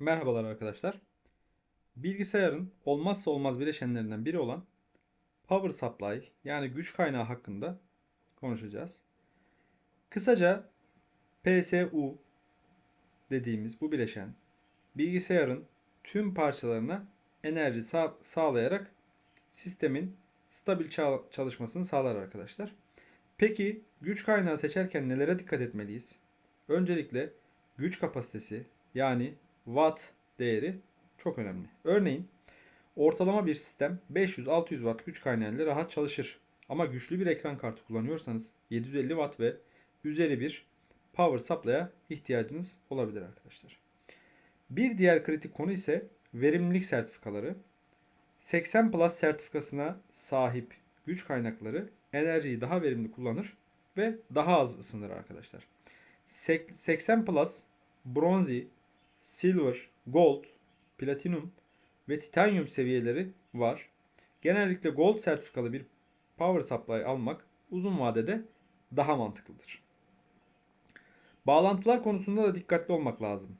Merhabalar arkadaşlar. Bilgisayarın olmazsa olmaz bileşenlerinden biri olan power supply yani güç kaynağı hakkında konuşacağız. Kısaca PSU dediğimiz bu bileşen bilgisayarın tüm parçalarına enerji sağ- sağlayarak sistemin stabil çal- çalışmasını sağlar arkadaşlar. Peki güç kaynağı seçerken nelere dikkat etmeliyiz? Öncelikle güç kapasitesi yani watt değeri çok önemli. Örneğin ortalama bir sistem 500-600 watt güç kaynağı ile rahat çalışır. Ama güçlü bir ekran kartı kullanıyorsanız 750 watt ve üzeri bir power supply'a ihtiyacınız olabilir arkadaşlar. Bir diğer kritik konu ise verimlilik sertifikaları. 80 Plus sertifikasına sahip güç kaynakları enerjiyi daha verimli kullanır ve daha az ısınır arkadaşlar. Sek- 80 Plus, Bronze, Silver, Gold, Platinum ve Titanium seviyeleri var. Genellikle Gold sertifikalı bir power supply almak uzun vadede daha mantıklıdır. Bağlantılar konusunda da dikkatli olmak lazım.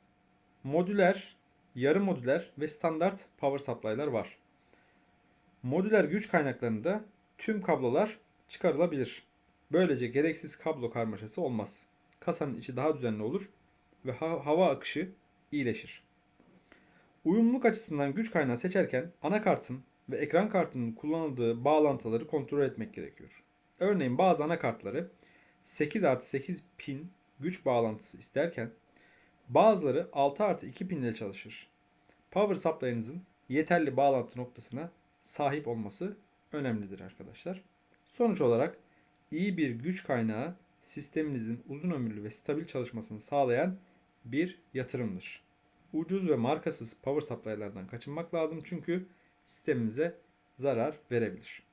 Modüler, yarı modüler ve standart power supply'lar var. Modüler güç kaynaklarında tüm kablolar çıkarılabilir. Böylece gereksiz kablo karmaşası olmaz. Kasanın içi daha düzenli olur ve ha- hava akışı iyileşir. Uyumluluk açısından güç kaynağı seçerken anakartın ve ekran kartının kullanıldığı bağlantıları kontrol etmek gerekiyor. Örneğin bazı anakartları 8 artı 8 pin güç bağlantısı isterken bazıları 6 artı 2 pin ile çalışır. Power supply'ınızın yeterli bağlantı noktasına sahip olması önemlidir arkadaşlar. Sonuç olarak iyi bir güç kaynağı sisteminizin uzun ömürlü ve stabil çalışmasını sağlayan bir yatırımdır. Ucuz ve markasız power supply'lardan kaçınmak lazım çünkü sistemimize zarar verebilir.